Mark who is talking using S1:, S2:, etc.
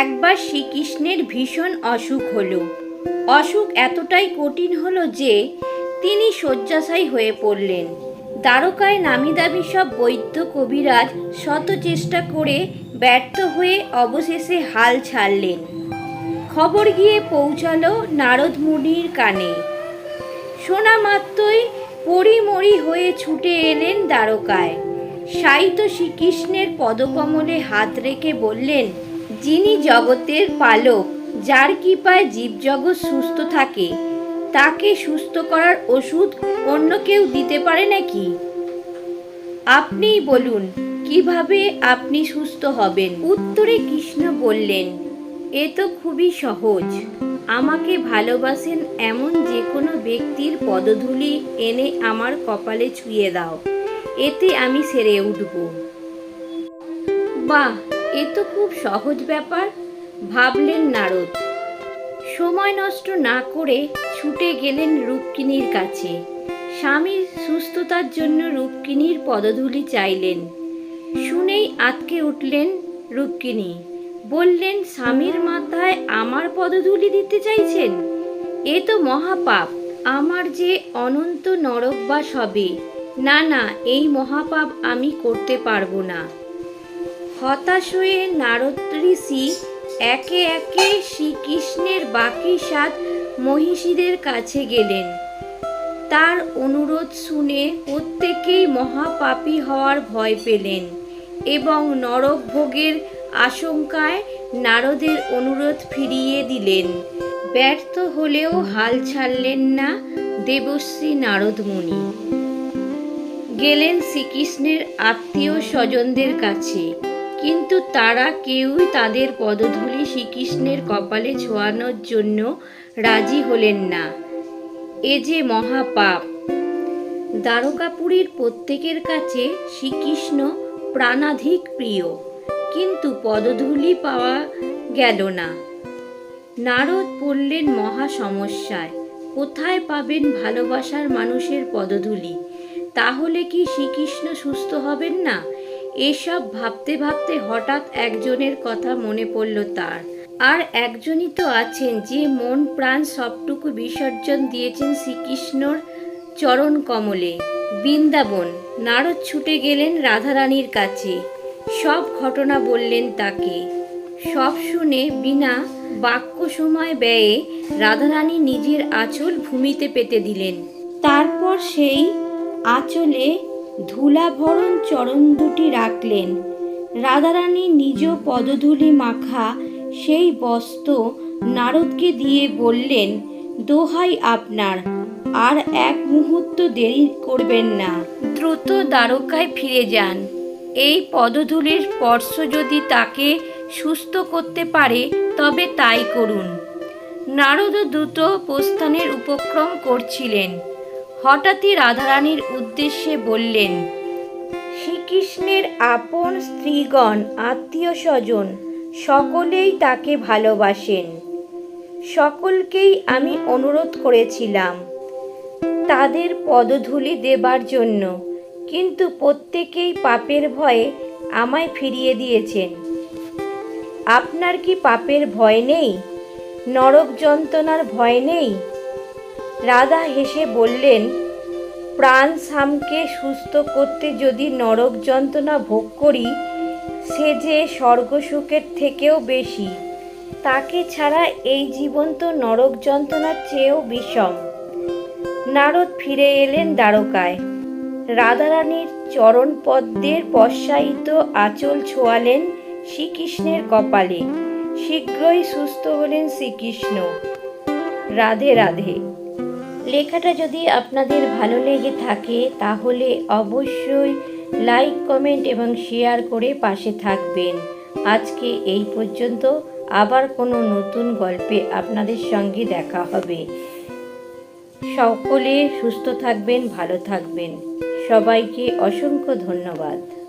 S1: একবার শ্রীকৃষ্ণের ভীষণ অসুখ হলো। অসুখ এতটাই কঠিন হলো যে তিনি শয্যাশায়ী হয়ে পড়লেন। দ্বারকায় নামিদামি সব বৈদ্য কবিরাজ শত চেষ্টা করে ব্যর্থ হয়ে অবশেষে হাল ছাড়লেন। খবর গিয়ে পৌঁছালো নারদ মুনির কানে। শোনা মাত্রই পরিমরি হয়ে ছুটে এলেন দ্বারকায়। সাইত শ্রীকৃষ্ণের পদকমলে হাত রেখে বললেন যিনি জগতের পালক, যার কৃপায় জীবজগৎ সুস্থ থাকে, তাকে সুস্থ করার ওষুধ অন্য কেউ দিতে পারে নাকি? আপনিই বলুন, কীভাবে আপনি সুস্থ হবেন? উত্তরে কৃষ্ণ বললেন, এ তো খুবই সহজ। আমাকে ভালোবাসেন এমন যে কোনো ব্যক্তির পদধূলি এনে আমার কপালে ছুঁয়ে দাও। এতে আমি সেরে উঠব। বাহ! এ তো খুব সহজ ব্যাপার, ভাবলেন নারদ। সময় নষ্ট না করে ছুটে গেলেন রূপকিনীর কাছে। স্বামীর সুস্থতার জন্য রূপকিনীর পদধূলি চাইলেন। শুনেই আতকে উঠলেন রূপকিনী। বললেন, স্বামীর মাথায় আমার পদধূলি দিতে চাইছেন? এ তো মহাপাপ, আমার যে অনন্ত নরকবাস হবে না না, এই মহাপাপ আমি করতে পারব না। হতাশ হয়ে নারদ ঋষি একে একে শ্রীকৃষ্ণের বাকি সাত মহিষীদের কাছে গেলেন। তার অনুরোধ শুনে প্রত্যেকেই মহাপাপী হওয়ার ভয় পেলেন এবং নরক ভোগের আশঙ্কায় নারদের অনুরোধ ফিরিয়ে দিলেন। ব্যর্থ হলেও হাল ছাড়লেন না দেবশ্রী নারদ মুনি। গেলেন শ্রীকৃষ্ণের আত্মীয় স্বজনদের কাছে। কিন্তু তারা কেউই তাদের পদধূলি শ্রীকৃষ্ণের কপালে ছোঁয়ানোর জন্য রাজি হলেন না। এ যে মহাপাপ। দ্বারকাপুরীর প্রত্যেকের কাছে শ্রীকৃষ্ণ প্রাণাধিক প্রিয়, কিন্তু পদধূলি পাওয়া গেল না। নারদ পড়লেন মহা সমস্যায়, কোথায় পাবেন ভালোবাসার মানুষের পদধূলি? তাহলে কি শ্রীকৃষ্ণ সুস্থ হবেন না? এসব ভাবতে ভাবতে হঠাৎ একজনের কথা মনে পড়ল তার। আর একজনই তো আছেন যে মন প্রাণ সবটুকু বিসর্জন দিয়েছেন শ্রীকৃষ্ণর চরণ কমলে। বৃন্দাবন, নারদ ছুটে গেলেন রাধারানীর কাছে। সব ঘটনা বললেন তাকে। সব শুনে বিনা বাক্য সময় ব্যয়ে রাধারানী নিজের আঁচল ভূমিতে পেতে দিলেন। তারপর সেই আঁচলে ধুলাভরণ চরণ দুটি রাখলেন। রাধারানী নিজ পদধূলি মাখা সেই বস্ত্র নারদকে দিয়ে বললেন, দোহাই আপনার, আর এক মুহূর্ত দেরি করবেন না। দ্রুত দ্বারকায় ফিরে যান। এই পদধূলির স্পর্শ যদি তাকে সুস্থ করতে পারে, তবে তাই করুন। নারদ দ্রুত প্রস্থানের উপক্রম করছিলেন। হঠাৎই রাধারানীর উদ্দেশ্যে বললেন, শ্রীকৃষ্ণের আপন স্ত্রীগণ আত্মীয় স্বজন সকলেই তাকে ভালোবাসেন। সকলকেই আমি অনুরোধ করেছিলাম তাদের পদধূলি দেবার জন্য, কিন্তু প্রত্যেকেই পাপের ভয়ে আমায় ফিরিয়ে দিয়েছেন। আপনার কি পাপের ভয় নেই? নরক যন্ত্রণার ভয় নেই? রাধা হেসে বললেন, প্রাণ সামকে সুস্থ করতে যদি নরক যন্ত্রণা ভোগ করি, সে যে স্বর্গসুখের থেকেও বেশি, তাকে ছাড়া এই জীবন তো নরক যন্ত্রণার চেয়েও বিষম। নারদ ফিরে এলেন দ্বারকায়। রাধারানীর চরণ পদ্মের পশ্চায়িত আঁচল ছোঁয়ালেন শ্রীকৃষ্ণের কপালে। শীঘ্রই সুস্থ হলেন শ্রীকৃষ্ণ। রাধে রাধে। লেখাটা যদি আপনাদের ভালো লেগে থাকে, তাহলে অবশ্যই লাইক, কমেন্ট এবং শেয়ার করে পাশে থাকবেন। আজকে এই পর্যন্ত। আবার কোনো নতুন গল্পে আপনাদের সঙ্গে দেখা হবে। সকলে সুস্থ থাকবেন, ভালো থাকবেন। সবাইকে অসংখ্য ধন্যবাদ।